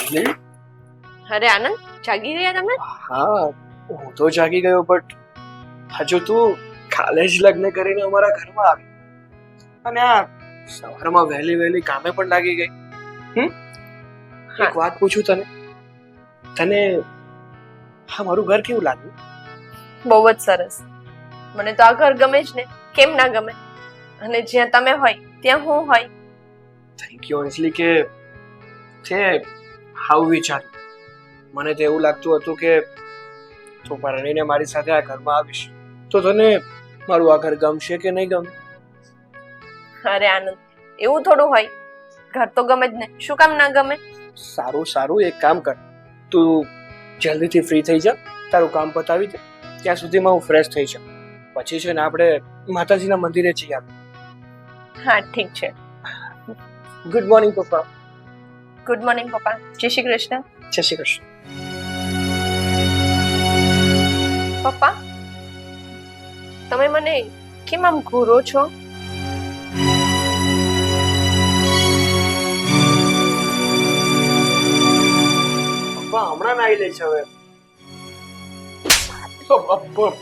અરે આનંદ જાગી ગયા તમે? હા હું તો જાગી ગયો બટ હજુ તું કાલે જ લગ્ન કરીને અમારા ઘરમાં આવી અને આ સવારમાં વહેલી વહેલી કામે પણ લાગી ગઈ. હમ? એક વાત પૂછું તને? તને હા મારું ઘર કેવું લાગ્યું? બહુ જ સરસ. મને તો આ ઘર ગમે જ ને. કેમ ના ગમે? અને જ્યાં તમે હોય ત્યાં હું હોય. થેન્ક યુ અંજલિ કે તે આવું વિચાર્યું. મને તો એવું લાગતું હતું કે તું પરણીને મારી સાથે આ ઘરમાં આવીશ. તો તને મારું આ ઘર ગમશે કે નહીં ગમે? અરે આનંદ એવું થોડું હોય. ઘર તો ગમે જ ને. શું કામ ના ગમે? સારું સારું એક કામ કર. તું જલ્દીથી ફ્રી થઈ જા. તારું કામ પતાવી દે. ત્યાં સુધીમાં હું ફ્રેશ થઈ જાઉં. પછી છે ને આપણે માતાજીના મંદિરે જઈ આવીએ. હા ઠીક છે. ગુડ મોર્નિંગ પપ્પા. ગુડ મોર્નિંગ પપ્પા જય શ્રી કૃષ્ણ જય શ્રી કૃષ્ણ પપ્પા તમે મને કેમ આમ ઘોરો છો? પપ્પા હમણાં નાઈ લે છે હવે.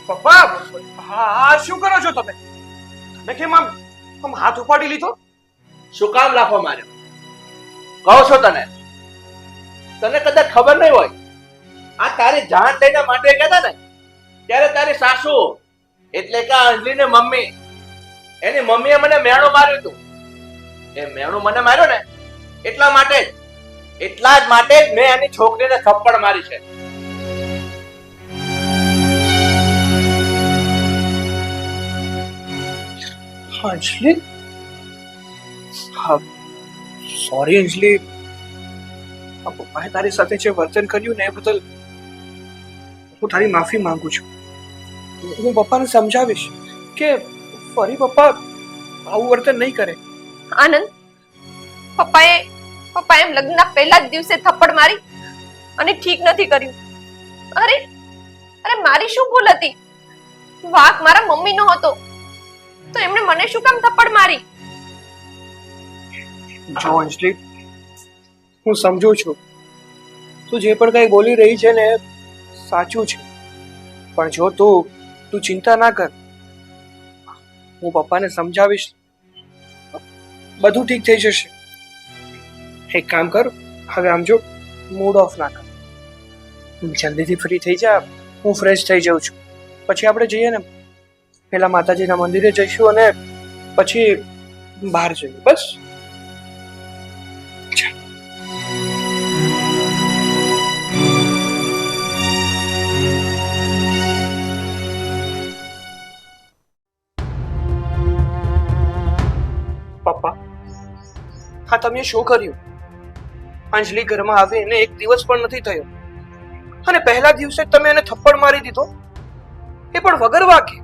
પપ્પા હા શું કરો છો તમે? તમે કેમ આમ આમ હાથ ઉપાડી લીધો? શું કામ લાફો માર્યો? કહો છો તને? તને કદાચ ખબર નહીં હોય. આ તારી જાન લઈને માંડવે ગયા ને? ત્યારે તારી સાસુ, એટલે કે અંજલિને મમ્મી, એની મમ્મીએ મને મેણું માર્યું હતું. એ મેણું મને માર્યો ને, એટલા માટે જ, એટલા જ માટે જ મેં એની છોકરીને થપ્પડ મારી છે. અંજલી? હા. સોરી અંજલિ પપ્પાએ તારી સાથે જે વર્તન કર્યું ને એ બદલ હું તારી માફી માંગુ છું. હું પપ્પાને સમજાવીશ કે ફરી પપ્પા આવું વર્તન નહીં કરે. આનંદ, પપ્પાએ પપ્પાએ એમ લગ્નના પહેલા જ દિવસે થપ્પડ મારી અને ઠીક નથી કર્યું. અરે અરે મારી શું ભૂલ હતી? વાક મારા મમ્મીનો હતો. તો એમણે મને શું કામ થપ્પડ મારી? જો અંજલિ હું સમજુ છું. તું જે પણ કંઈ બોલી રહી છે ને, સાચું છે. પણ જો તું તું ચિંતા ના કર. હું પપ્પાને સમજાવીશ. બધું ઠીક થઈ જશે. એક કામ કર, હવે આમ જો મૂડ ઓફ ના કર. જલ્દીથી ફ્રી થઈ જા, હું ફ્રેશ થઈ જાઉં છું. પછી આપણે જઈએ ને. પેલા માતાજીના મંદિરે જઈશું અને પછી બહાર જઈએ. બસ. પપ્પા. હા તમે શું કર્યું? અંજલિ ઘરમાં આવે એને એક દિવસ પણ નથી થયો. અને પહેલા દિવસે તમે એને થપ્પડ મારી દીધો. એ પણ વગર વાકે.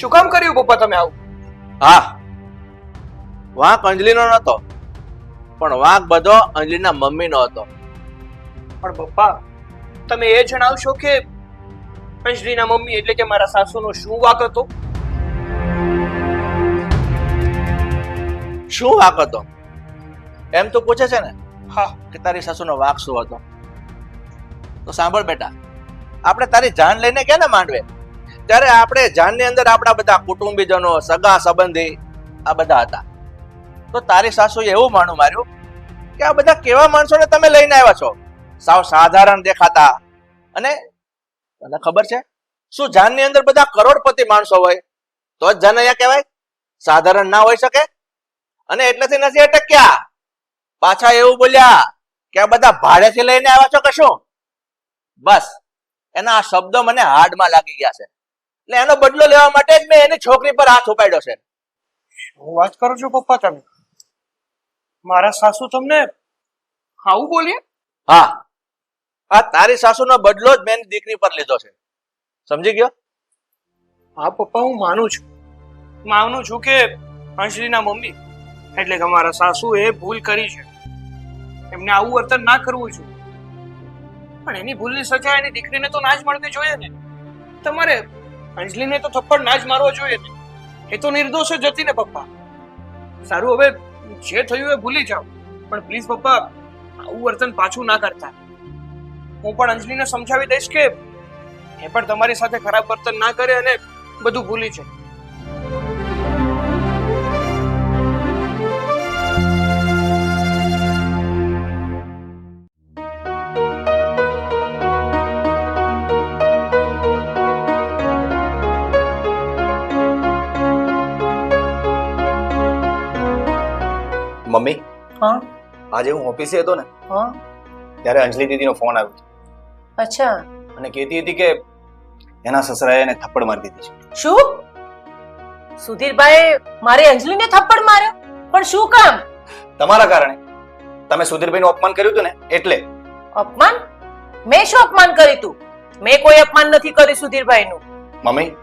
શું કામ કર્યું પપ્પા તમે આવું? હા વાંક અંજલિનો નતો પણ વાંક બધો અંજલિના મમ્મીનો હતો. પણ પપ્પા તમે એ જણાવશો કે અંજલિના મમ્મી એટલે કે મારા સાસુનો શું વાક હતો? શું વાંક હતો? એમ તો પૂછે છે ને, હા, કે તારી સાસુનો વાક શું હતો? તો સાંભળ બેટા, આપણે તારી જાન લઈને કેને માંડવે? ત્યારે આપણે જાનની અંદર આપણા બધા કુટુંબીજનો, સગા સંબંધી, આ બધા હતા. તો તારી સાસુએ એવું માનું માર્યું કે આ બધા કેવા માણસોને તમે લઈને આવ્યા છો? સાવ સાધારણ દેખાતા. અને તને ખબર છે, શું જાનની અંદર બધા કરોડપતિ માણસો હોય? તો જ જાન અહીંયા કહેવાય. સાધારણ ના હોઈ શકે. અને એટલેથી નથી અટક્યા. પાછા એવું બોલ્યા કે આ બધા ભાડેથી લઈને આવ્યા છો કશું બસ. એના આ શબ્દો મને હાર્ડમાં લાગી ગયા છે. એટલે એનો બદલો લેવા માટે જ મેં એની છોકરી પર હાથ ઉપાડ્યો છે. હું વાત કરું છું પપ્પા તમે. મારા સાસુ તમને આવું બોલીએ હા. આ તારી સાસુનો બદલો જ મેં દીકરી પર લીધો છે. સમજી ગયો? હા પપ્પા હું માનું છું. માનું છું કે અંજલિના મમ્મી એટલે કે સાસુ સાસુએ ભૂલ કરી છે. એમને આવું વર્તન ના કરવું જોઈએ. પણ એની ભૂલની સજા એની દીકરીને તો ના જ મળવી જોઈએ ને. તમારે અંજલિને તો થપ્પડ ના જ મારવો જોઈએ ને. એ તો નિર્દોષ જ હતી ને પપ્પા. સારું, હવે જે થયું એ ભૂલી જાઓ. પણ પ્લીઝ પપ્પા, આવું વર્તન પાછું ના કરતા. હું પણ અંજલિને સમજાવી દઈશ કે એ પણ તમારી સાથે ખરાબ વર્તન ના કરે અને બધું ભૂલી જાય. મમ્મી? હા. આજે હું ઓફિસે હતો ને હા. ત્યારે અંજલિ દીદીનો ફોન આવ્યો અચ્છા. અને કહેતી હતી કે એના સસરાએ એને થપ્પડ મારી દીધી છે. શું? સુધીરભાઈ મારે અંજલિને થપ્પડ માર્યો? પણ શું કામ? તમારા કારણે. તમે સુધીરભાઈનું અપમાન કર્યું હતું ને એટલે. અપમાન? મેં શું અપમાન કર્યું તું? મેં કોઈ અપમાન નથી કર્યું સુધીરભાઈનું. મમ્મી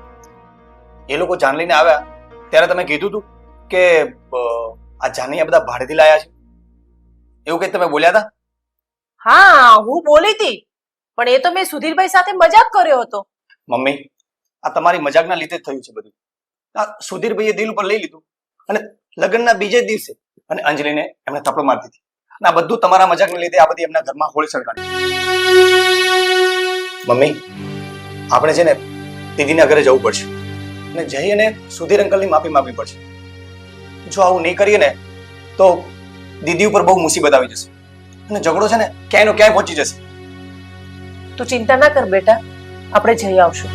એ લોકો જાન લઈને આવ્યા ત્યારે તમે કીધું હતું કે આ જાનૈયા બધા ભાડેથી લાયા છે? એવું કંઈક તમે બોલ્યા હતા? હા હું બોલી હતી પણ એ તો મેં સુધીરભાઈ સાથે મજાક કર્યો હતો. મમ્મી આ તમારી મજાકના લીધે થયું છે બધું. આ સુધીરભાઈએ દિલ ઉપર લઈ લીધું અને લગ્નના બીજે દિવસે અને અંજલિને એમને થપડો મારી દીધી અને આ બધું તમારા મજાકને લીધે આ બધી એમના ઘરમાં હોળી સળગાડી. મમ્મી આપણે છે ને દીદીના ઘરે જવું પડશે. અને જઈ અને સુધીર અંકલની માફી માંગવી પડશે. જો આવું નહીં કરીએ ને તો દીદી ઉપર બહુ મુસીબત આવી જશે. અને ઝઘડો છે ને ક્યાંયનો ક્યાંય પહોંચી જશે. તું ચિંતા ના કર બેટા આપણે જઈ આવશું.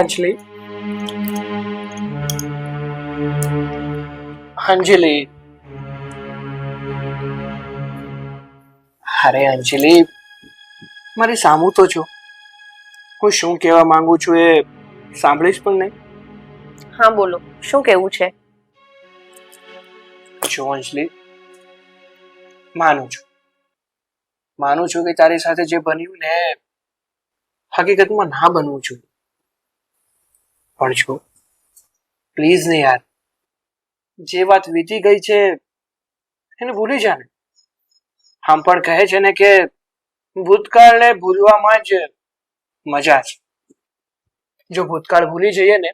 અંજલિ અંજલિ અરે અંજલિ મારી સામું તો છો. હું શું કહેવા માંગુ છું એ સાંભળીશ પણ નહીં? હા બોલો. શું કેવું છે? જો અંજલિ માનું છું. માનું છું કે તારી સાથે જે બન્યું ને હકીકતમાં ના બનવું છું. પણ છો પ્લીઝ ને યાર જે વાત વીતી ગઈ છે એને ભૂલી જા ને. આમ પણ કહે છે ને કે ભૂતકાળને ભૂલવામાં જ મજા છે. જો ભૂતકાળ ભૂલી જઈએ ને,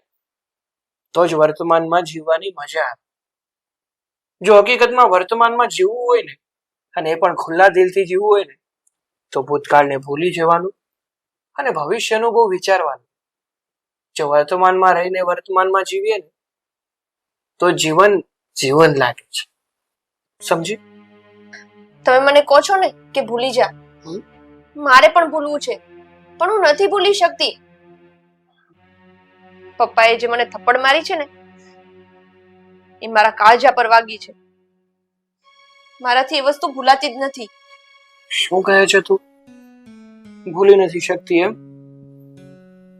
તો જ વર્તમાનમાં જીવવાની મજા આવે. જો હકીકતમાં વર્તમાનમાં જીવવું હોય ને, અને એ પણ ખુલ્લા દિલથી જીવવું હોય ને, તો ભૂતકાળને ભૂલી જવાનું અને ભવિષ્યનું બહુ વિચારવાનું. જો વર્તમાનમાં રહીને વર્તમાનમાં જીવીએ ને, તો જીવન જીવન લાગે છે. સમજી? તમે મને કહો છો ને કે ભૂલી જા. મારે પણ ભૂલવું છે પણ હું નથી ભૂલી શકતી. પપ્પાએ જે મને થપ્પડ મારી છે ને એ મારા કાળજા પર વાગી છે. મારાથી એ વસ્તુ ભૂલાતી જ નથી. શું કહે છે તું? ભૂલી નથી શકતી એમ?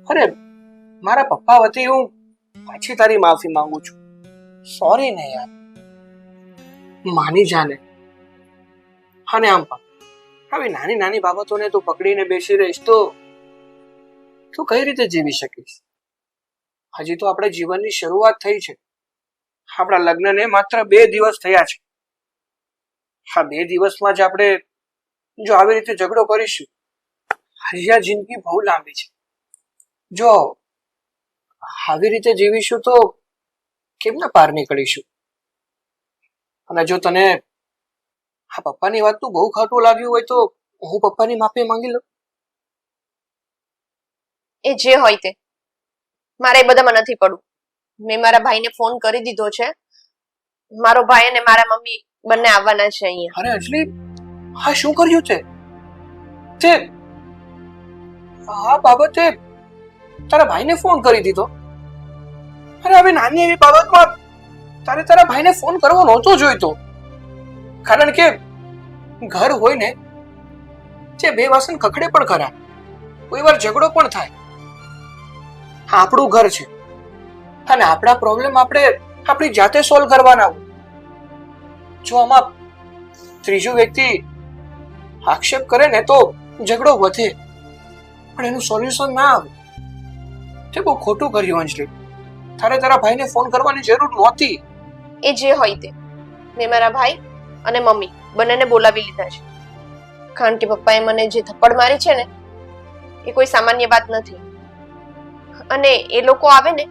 અરે મારા પપ્પા વતી હું પાછી તારી માફી માંગુ છું. સોરી ને યાર. માની જાને અને આમ પણ આવી નાની નાની બાબતોને તું પકડીને બેસી રહીશ તો તું કઈ રીતે જીવી શકીશ? હજી તો આપણે જીવનની શરૂઆત થઈ છે. આપણા લગ્નને માત્ર બે દિવસ થયા છે. હા બે દિવસમાં જ આપણે જો આવી રીતે ઝઘડો કરીશું હજી આ જિંદગી બહુ લાંબી છે. જો આવી રીતે જીવીશું તો કેમના પાર નીકળીશું? અને જો તને આ પપ્પાની વાત તું બહુ ખાટું લાગ્યું હોય તો હું પપ્પાની માફી માંગી લઉં. એ જે હોય તે. મારે એ બધામાં નથી પડવું. મેં મારા ભાઈને ફોન કરી દીધો છે. મારો ભાઈ અને મારા મમ્મી બંને આવવાના છે અહીંયા. અરે અંજલિ હા શું કર્યું તે? તે આ બાબતે તારા ભાઈને ફોન કરી દીધો? અરે હવે નાની એવી બાબતમાં તારે તારા ભાઈને ફોન કરવો નહોતો જોઈતો. કારણ કે ઘર હોય ને, જે બે વાસણ કકડે પણ ખરા. કોઈ વાર ઝઘડો પણ થાય. આપણું ઘર છે. અને આપણા પ્રોબ્લેમ આપણે આપણી જાતે સોલ્વ કરવાના જો આમાં ત્રીજો વ્યક્તિ આક્ષેપ કરે ને તો ઝઘડો વધે. પણ એનું સોલ્યુશન ના આવે. તે બહુ ખોટું કર્યું, અંજલિ. તારે તારા ભાઈને ફોન કરવાની જરૂર નહોતી. એ જે હોય તે. મેં મારા ભાઈ અને મમ્મી બંનેને બોલાવી લીધા છે. કારણ કે પપ્પાએ મને જે થપ્પડ મારી છે ને, એ કોઈ સામાન્ય વાત નથી. અને એ લોકો આવે ને,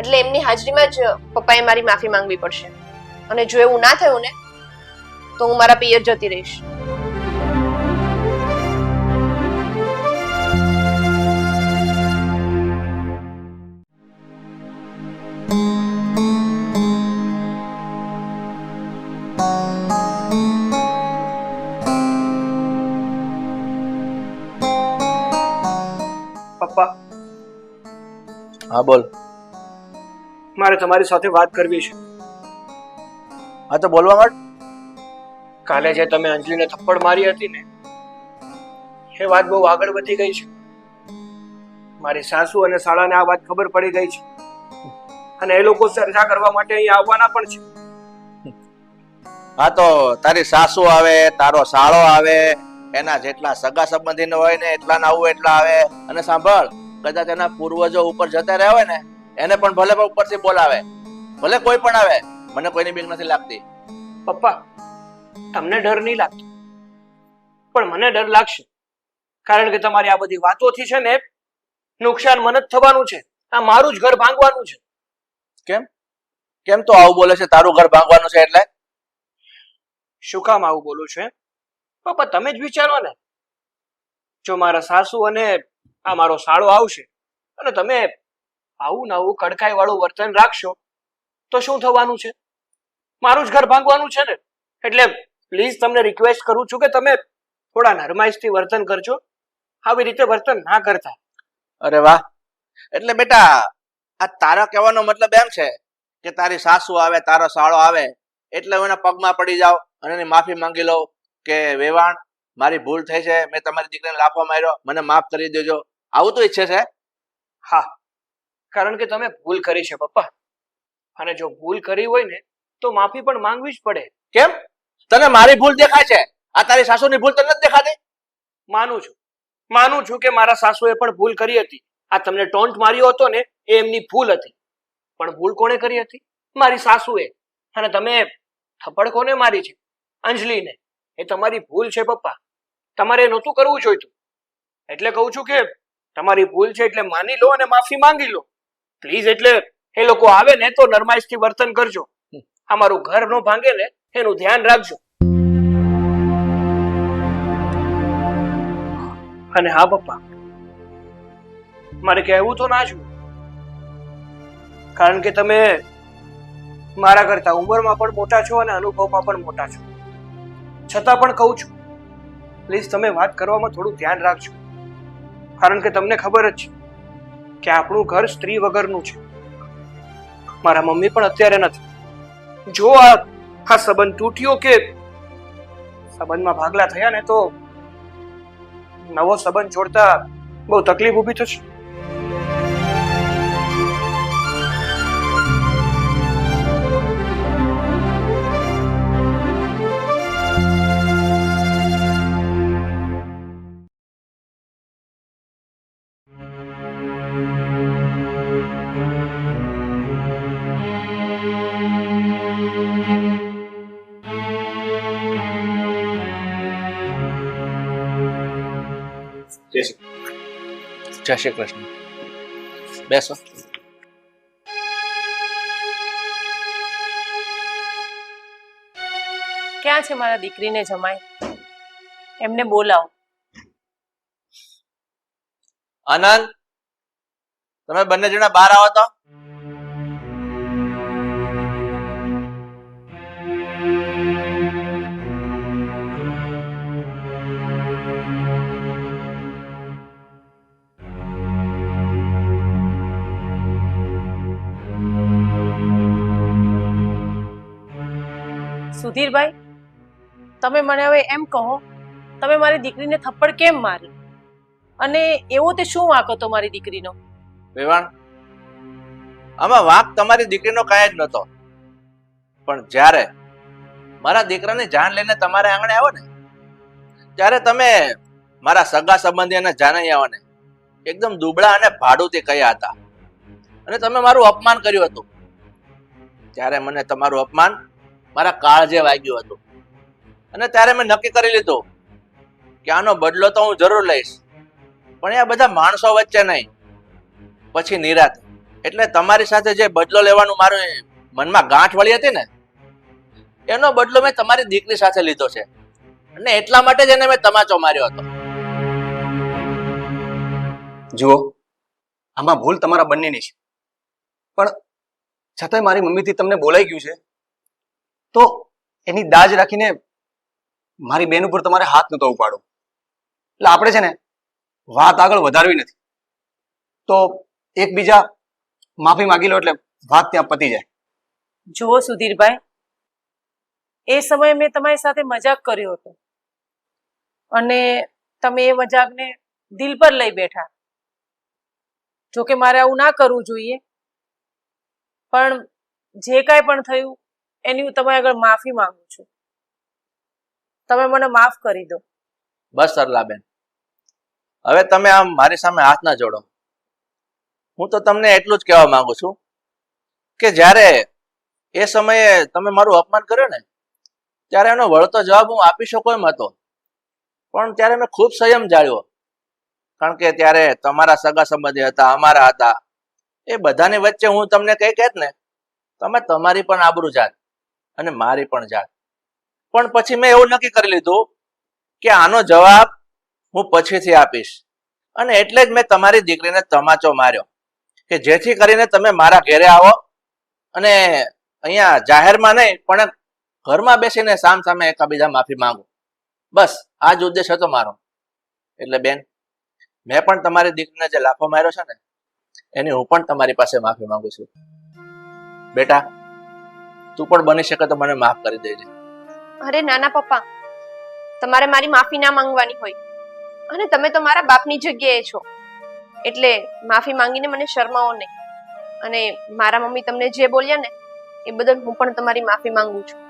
એટલે એમની હાજરીમાં જ પપ્પાએ મારી માફી માંગવી પડશે. અને જો એવું ના થયું ને, તો હું મારા પિયર જતી રહીશ. હા બોલ. મારે તમારી સાથે વાત કરવી છે. હા તો બોલવા માંડ. કાલે જે તમે અંજલિને થપ્પડ મારી હતી ને એ વાત બહુ આગળ વધી ગઈ છે. મારી સાસુ અને શાળાને આ વાત ખબર પડી ગઈ છે. અને એ લોકો ચર્ચા કરવા માટે અહીં આવવાના પણ છે. હા તો તારી સાસુ આવે તારો સાળો આવે એના જેટલા સગા સંબંધીનો હોય ને એટલા ના આવું એટલા આવે. અને સાંભળ કદાચ એના પૂર્વજો ઉપર જતા રહ્યા હોય ને એને પણ ભલે ઉપરથી બોલાવે. ભલે કોઈ પણ આવે મને કોઈની બીક નથી લાગતી. પપ્પા તમને ડર નહીં લાગતો. પણ મને ડર લાગશે. કારણ કે તમારી આ બધી વાતોથી છે ને નુકસાન મને જ થવાનું છે. આ મારું જ ઘર ભાંગવાનું છે. કેમ? તો આવું બોલે છે? તારું ઘર ભાંગવાનું છે એટલે? શું કામ આવું બોલું છે પપ્પા તમે જ વિચારો ને. જો મારા સાસુ અને આ મારો સાળો આવશે અને તમે આવું નવું કડકાઈ વાળું વર્તન રાખશો, તો શું થવાનું છે? મારું જ ઘર ભાંગવાનું છે ને? એટલે પ્લીઝ તમને રિક્વેસ્ટ કરું છું કે તમે થોડા નરમાઈશથી વર્તન કરજો. આવી રીતે વર્તન ના કરતા. અરે વાહ! એટલે બેટા, આ તારા કહેવાનો મતલબ એમ છે કે તારી સાસુ આવે, તારો સાળો આવે, એટલે હું એના પગમાં પડી જાઉં અને એની માફી માંગી લઉં કે વેવાણ, મારી ભૂલ થઈ છે, મેં તમારી દીકરીને લાફો માર્યો, મને માફ કરી દેજો. આવું તો ઈચ્છે છે? હા. કારણ કે તમે ભૂલ કરી છે, પપ્પા. અને જો ભૂલ કરી હોય ને, તો માફી પણ માંગવી જ પડે. કેમ? તને મારી ભૂલ દેખાય છે. આ તારી સાસુની ભૂલ તને નથી દેખાતી? માનું છું. માનું છું કે મારા સાસુએ પણ ભૂલ કરી હતી. આ તમને ટોન્ટ માર્યો હતો ને, એ એમની ભૂલ હતી. પણ ભૂલ કોણે કરી હતી? મારી સાસુએ. અને તમે થપ્પડ કોને મારી છે? અંજલિને. એ તમારી ભૂલ છે, પપ્પા. તમારે નહોતું કરવું જોઈતું. એટલે કહું છું કે તમારી ભૂલ છે એટલે માની લો અને માફી માંગી લો. પ્લીઝ એટલે એ લોકો આવે ને તો નરમાઈશથી વર્તન કરજો. આ મારું ઘર નો ભાંગે ને એનું ધ્યાન રાખજો. અને હા પપ્પા મારે કહેવું તો ના જ કારણ કે તમે મારા કરતા ઉંમરમાં પણ મોટા છો અને અનુભવમાં પણ મોટા છો. છતાં પણ કહું છું પ્લીઝ તમે વાત કરવામાં થોડું ધ્યાન રાખજો. કારણ કે તમને ખબર જ છે કે આપણું ઘર સ્ત્રી વગરનું છે. મારા મમ્મી પણ અત્યારે નથી. જો આ આ સંબંધ તૂટ્યો કે સંબંધમાં ભાગલા થયા ને તો નવો સંબંધ જોડતા બહુ તકલીફ ઊભી થશે. જય શ્રી કૃષ્ણ. બેસો. ક્યાં છે મારા દીકરીને જમાય એમને બોલાવો. આનંદ તમે બંને જણા બહાર આવો તો. સુધીરભાઈ, તમે મને હવે એમ કહો, તમે મારી દીકરીને થપ્પડ કેમ મારી? અને એવો તે શું વાંક હતો મારી દીકરીનો? વેવાણ, આમાં વાંક તમારી દીકરીનો કાંઈ જ નહોતો. પણ જ્યારે મારા દીકરાને જાન લઈને તમારે આંગણે આવો ને, ત્યારે તમે મારા સગા સંબંધી અને જાનૈયાઓને એકદમ દુબળા અને ભાડુતી કહ્યા હતા. અને તમે મારું અપમાન કર્યું હતું. ત્યારે મને તમારું અપમાન મારા કાળજે વાગ્યું હતું. અને ત્યારે મેં નક્કી કરી લીધું કે આનો બદલો તો હું જરૂર લઈશ. પણ એ બધા માણસો વચ્ચે નહીં. પછી નિરાત. એટલે તમારી સાથે જે બદલો લેવાનું મારું મનમાં ગાંઠ વળી હતી ને, એનો બદલો મેં તમારી દીકરી સાથે લીધો છે. અને એટલા માટે જ એને મેં તમાચો માર્યો હતો. જુઓ, આમાં ભૂલ તમારા બંનેની છે. પણ છતાંય મારી મમ્મીથી તમને બોલાઈ ગયું છે. તો એની દાજ રાખીને મારી બેન ઉપર તમારે હાથ નતો ઉપાડો એટલે આપણે છે ને વાત આગળ વધારવી નથી. તો એકબીજા માફી માંગી લો એટલે વાત ત્યાં પતી જાય. જુઓ સુધીરભાઈ, એ સમયે મેં તમારી સાથે મજાક કર્યો હતો. અને તમે એ મજાકને દિલ પર લઈ બેઠા. જોકે મારે આવું ના કરવું જોઈએ. પણ જે કાંઈ પણ થયું એની હું તમારી આગળ માફી માંગુ છું. તમે મને માફ કરી દો. બસ સરલાબેન. હવે તમે આમ મારી સામે હાથ ના જોડો. હું તો તમને એટલું જ કહેવા માંગુ છું કે જ્યારે એ સમયે તમે મારું અપમાન કર્યું ને, ત્યારે એનો વળતો જવાબ હું આપી શકો એમ હતો. પણ ત્યારે મેં ખૂબ સંયમ જાળ્યો. કારણ કે ત્યારે તમારા સગા સંબંધી હતા, અમારા હતા, એ બધાની વચ્ચે હું તમને કઈ કહેત ને, તમે તમારી પણ આબરૂ જાત. અને મારી પણ જાત. પણ પછી મેં એવું નક્કી કરી લીધું કે આનો જવાબ હું પછીથી આપીશ. અને એટલે જ મેં તમારી દીકરીને તમાચો માર્યો. કે જેથી કરીને તમે મારા ઘેરે આવો અને અહીંયા જાહેરમાં નહીં, પણ ઘરમાં બેસીને સામ સામે એકાબીજા માફી માંગો. બસ આ જ ઉદ્દેશ હતો મારો. એટલે બેન, મેં પણ તમારી દીકરીને જે લાફો માર્યો છે ને, એની હું પણ તમારી પાસે માફી માંગુ છું. બેટા તું પણ બની શકે તો મને માફ કરી દેજે. અરે નાના પપ્પા તમારે મારી માફી ના માંગવાની હોય. અને તમે તો મારા બાપની જગ્યાએ છો. એટલે માફી માંગીને મને શરમાવો નહીં. અને મારા મમ્મી તમને જે બોલ્યા ને એ બદલ હું પણ તમારી માફી માંગુ છું.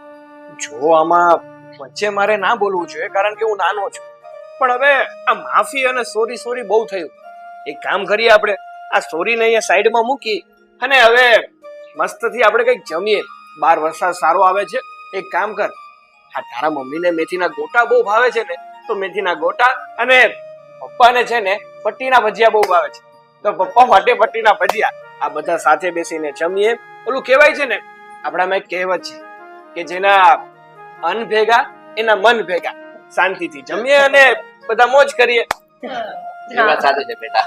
જો આમાં વચ્ચે મારે ના બોલવું જોઈએ કારણ કે હું નાનો છું. પણ હવે આ માફી અને સોરી સોરી બહુ થયું. એક કામ કરીએ આપણે. આ સોરીને અહીંયા સાઈડમાં મૂકી અને હવે મસ્તથી આપણે કંઈક જમીએ. બાર વરસાદ સારો આવે છે એક કામ કર. હા તારા મમ્મીને મેથીના ગોટા બહુ ભાવે છે ને તો મેથીના ગોટા અને પપ્પાને છે ને પટ્ટીના ભજીયા બહુ ભાવે છે. તો પપ્પા માટે પટ્ટીના ભજીયા. આ બધા સાથે બેસીને જમીએ. ઓલું કહેવાય છે ને આપણામાં એક કહેવત છે કે જેના અન્ન ભેગા એના મન ભેગા. શાંતિથી જમીએ અને બધા મોજ કરીએ. એ વાત સાચી છે બેટા.